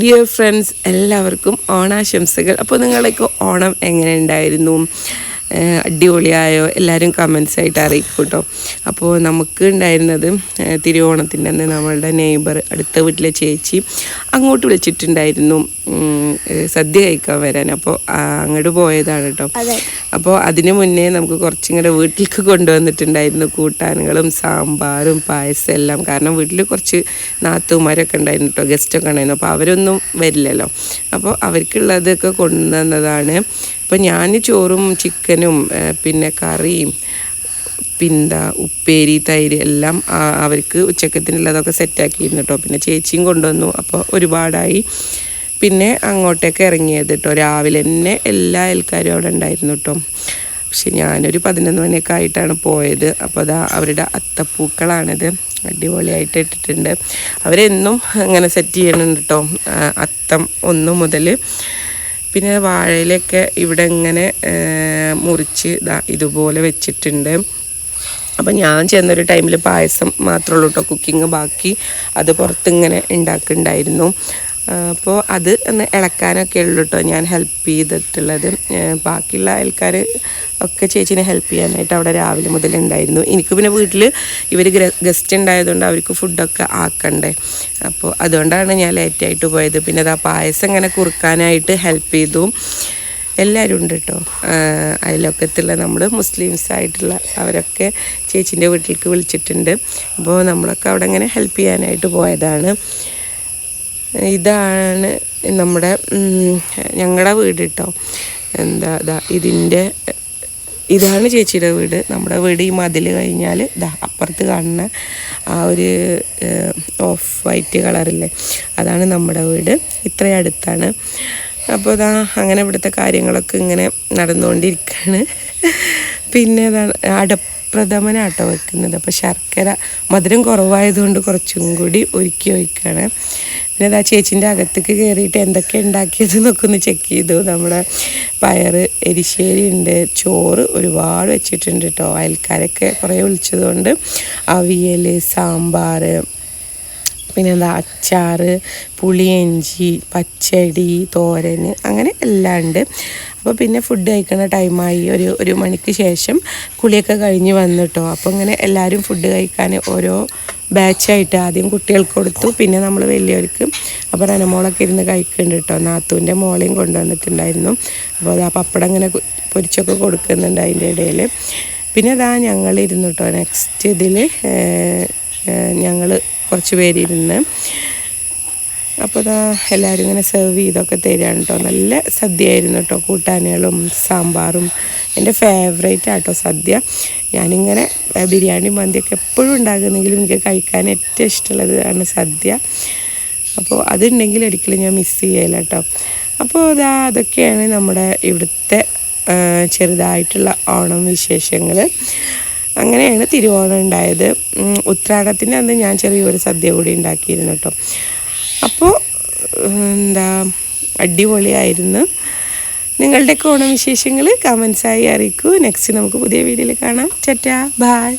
Dear friends എല്ലാവർക്കും ഓണാശംസകൾ. അപ്പോൾ നിങ്ങളൊക്കെ ഓണം എങ്ങനെ ഉണ്ടായിരുന്നു അടിപൊളിയായോ? എല്ലാവരും കമൻസ് ആയിട്ട് അറിയിക്കും കേട്ടോ അപ്പോൾ നമുക്ക് ഉണ്ടായിരുന്നത് തിരുവോണത്തിന്റെ അന്ന് നമ്മളുടെ നെയ്ബർ അടുത്ത വീട്ടിലെ ചേച്ചി അങ്ങോട്ട് വിളിച്ചിട്ടുണ്ടായിരുന്നു. സദ്യ കഴിക്കാൻ വരാൻ. അപ്പോൾ അങ്ങോട്ട് പോയതാണ് കേട്ടോ അപ്പോൾ അതിന് മുന്നേ നമുക്ക് കുറച്ചിങ്ങടെ വീട്ടിലേക്ക് കൊണ്ടുവന്നിട്ടുണ്ടായിരുന്നു കൂട്ടാനുകളും സാമ്പാറും പായസം എല്ലാം. കാരണം വീട്ടിൽ കുറച്ച് നാത്തുമാരൊക്കെ ഉണ്ടായിരുന്നു കേട്ടോ ഗസ്റ്റൊക്കെ ഉണ്ടായിരുന്നു. അപ്പോൾ അവരൊന്നും വരില്ലല്ലോ. അപ്പോൾ അവർക്കുള്ളതൊക്കെ കൊണ്ടുവന്നതാണ്. അപ്പോൾ ഞാൻ ചോറും ചിക്കനും പിന്നെ കറിയും പിന്ത ഉപ്പേരി തൈര് എല്ലാം അവർക്ക് ഉച്ചക്കത്തിനുള്ളതൊക്കെ സെറ്റാക്കിയിരുന്നു കേട്ടോ പിന്നെ ചേച്ചിയും കൊണ്ടുവന്നു. അപ്പോൾ ഒരുപാടായി. പിന്നെ അങ്ങോട്ടേക്ക് ഇറങ്ങിയത് കേട്ടോ രാവിലെ തന്നെ എല്ലാ ആൾക്കാരും അവിടെ ഉണ്ടായിരുന്നു കേട്ടോ പക്ഷെ ഞാനൊരു പതിനൊന്ന് മണിയൊക്കെ ആയിട്ടാണ് പോയത്. അപ്പോൾ അതാ അവരുടെ അത്തപ്പൂക്കളാണിത്. അടിപൊളിയായിട്ട് ഇട്ടിട്ടുണ്ട്. അവരെന്നും അങ്ങനെ സെറ്റ് ചെയ്യണുണ്ട് കേട്ടോ അത്തം ഒന്ന് മുതൽ. പിന്നെ വാഴയിലൊക്കെ ഇവിടെ ഇങ്ങനെ മുറിച്ച് ഇതുപോലെ വെച്ചിട്ടുണ്ട്. അപ്പം ഞാൻ ചെന്നൊരു ടൈമിൽ പായസം മാത്രമേ ഉള്ളൂ കേട്ടോ കുക്കിംഗ് ബാക്കി അത് പുറത്തിങ്ങനെ ഉണ്ടാക്കുന്നുണ്ടായിരുന്നു. അപ്പോൾ അത് ഒന്ന് ഇളക്കാനൊക്കെ ഉള്ളൂ കേട്ടോ ഞാൻ ഹെൽപ്പ് ചെയ്തിട്ടുള്ളത്. ബാക്കിയുള്ള ആൾക്കാർ ഒക്കെ ചേച്ചിനെ ഹെൽപ്പ് ചെയ്യാനായിട്ട് അവിടെ രാവിലെ മുതൽ ഉണ്ടായിരുന്നു. എനിക്ക് പിന്നെ വീട്ടിൽ ഇവർ ഗസ്റ്റ് ഉണ്ടായതുകൊണ്ട് അവർക്ക് ഫുഡൊക്കെ ആക്കണ്ടേ. അപ്പോൾ അതുകൊണ്ടാണ് ഞാൻ ലേറ്റായിട്ട് പോയത്. പിന്നെ അത് ആ പായസം ഇങ്ങനെ കുറുക്കാനായിട്ട് ഹെൽപ്പ് ചെയ്തു. എല്ലാവരും ഉണ്ട് കേട്ടോ അയലൊക്കത്തുള്ള നമ്മൾ മുസ്ലിംസ് ആയിട്ടുള്ള അവരൊക്കെ ചേച്ചീന്റെ വീട്ടിലേക്ക് വിളിച്ചിട്ടുണ്ട്. അപ്പോൾ നമ്മളൊക്കെ അവിടെ ഇങ്ങനെ ഹെൽപ്പ് ചെയ്യാനായിട്ട് പോയതാണ്. ഇതാണ് നമ്മുടെ ഞങ്ങളുടെ വീട് കേട്ടോ എന്താ ഇതാ ഇതിന്റെ ഇതാണ് ചേച്ചിയുടെ വീട്. നമ്മുടെ വീട് ഈ മതിൽ കഴിഞ്ഞാൽ ഇതാ അപ്പുറത്ത് കാണുന്ന ആ ഒരു ഓഫ് വൈറ്റ് കളറില്ലേ അതാണ് നമ്മുടെ വീട്. ഇത്രയും അടുത്താണ്. അപ്പോൾ ഇതാ അങ്ങനെ ഇവിടുത്തെ കാര്യങ്ങളൊക്കെ ഇങ്ങനെ നടന്നുകൊണ്ടിരിക്കുകയാണ് പിന്നെ ഇതാണ് അടപ്രഥമനാട്ടോ വെക്കുന്നത്. അപ്പോൾ ശർക്കര മധുരം കുറവായതുകൊണ്ട് കുറച്ചും കൂടി ഒരുക്കി ഒഴിക്കുകയാണ് പിന്നെ ഇതാ ചേച്ചീന്റെ അകത്തേക്ക് കയറിയിട്ട് എന്തൊക്കെ ഉണ്ടാക്കിയത് എന്നൊക്കെ ഒന്ന് ചെക്ക് ചെയ്തു. നമ്മുടെ പയറ് എരിശ്ശേരി ഉണ്ട് ചോറ് ഒരുപാട് വെച്ചിട്ടുണ്ട് കേട്ടോ അയൽക്കാരൊക്കെ കുറേ വിളിച്ചതുകൊണ്ട് അവിയൽ സാമ്പാർ പിന്നെ എന്താ അച്ചാർ പുളിയഞ്ചി പച്ചടി തോരൻ അങ്ങനെ എല്ലാം ഉണ്ട്. അപ്പോൾ പിന്നെ ഫുഡ് കഴിക്കുന്ന ടൈമായി ഒരു ഒരു മണിക്ക് ശേഷം കുളിയൊക്കെ കഴിഞ്ഞ് വന്നിട്ടോ അപ്പോൾ ഇങ്ങനെ എല്ലാവരും ഫുഡ് കഴിക്കാൻ ഓരോ ബാച്ചായിട്ട് ആദ്യം കുട്ടികൾക്ക് കൊടുത്തു. പിന്നെ നമ്മൾ വലിയവർക്ക് അപ്പോൾ റനമോളൊക്കെ ഇരുന്ന് കഴിക്കുന്നുണ്ട് കേട്ടോ നാത്തൂന്റെ മോളെയും കൊണ്ടുവന്നിട്ടുണ്ടായിരുന്നു. അപ്പോൾ അത് ആ പപ്പടം ഇങ്ങനെ പൊരിച്ചൊക്കെ കൊടുക്കുന്നുണ്ട് അതിന്റെ ഇടയിൽ പിന്നെ അതാ ഞങ്ങളിരുന്നു കേട്ടോ നെക്സ്റ്റ് ഇതിൽ ഞങ്ങൾ കുറച്ച് പേരിരുന്ന്. അപ്പോൾ ഇതാ എല്ലാവരും ഇങ്ങനെ സെർവ് ചെയ്തൊക്കെ തരികയാണ് കേട്ടോ നല്ല സദ്യ ആയിരുന്നു കേട്ടോ കൂട്ടാനുകളും സാമ്പാറും. എന്റെ ഫേവറേറ്റ് ആട്ടോ സദ്യ. ഞാനിങ്ങനെ ബിരിയാണി മന്തിയൊക്കെ എപ്പോഴും ഉണ്ടാകുന്നെങ്കിലും എനിക്ക് കഴിക്കാൻ ഏറ്റവും ഇഷ്ടമുള്ളത് ആണ് സദ്യ. അപ്പോൾ അതുണ്ടെങ്കിൽ ഒരിക്കലും ഞാൻ മിസ് ചെയ്യില്ല കേട്ടോ അപ്പോൾ ഇതാ അതൊക്കെയാണ് നമ്മുടെ ഇവിടുത്തെ ചെറുതായിട്ടുള്ള ഓണം വിശേഷങ്ങൾ അങ്ങനെയാണ് തിരുവോണം ഉണ്ടായത്. ഉത്രാടത്തിന് അന്ന് ഞാൻ ചെറിയൊരു സദ്യ കൂടി ഉണ്ടാക്കിയിരുന്നു കേട്ടോ. അപ്പോൾ എന്താ അടിപൊളിയായിരുന്നു. നിങ്ങളുടെയൊക്കെ ഓണം വിശേഷങ്ങൾ കമൻസായി അറിയിക്കൂ. നെക്സ്റ്റ് നമുക്ക് പുതിയ വീഡിയോയിൽ കാണാം. ചറ്റാ ബായ്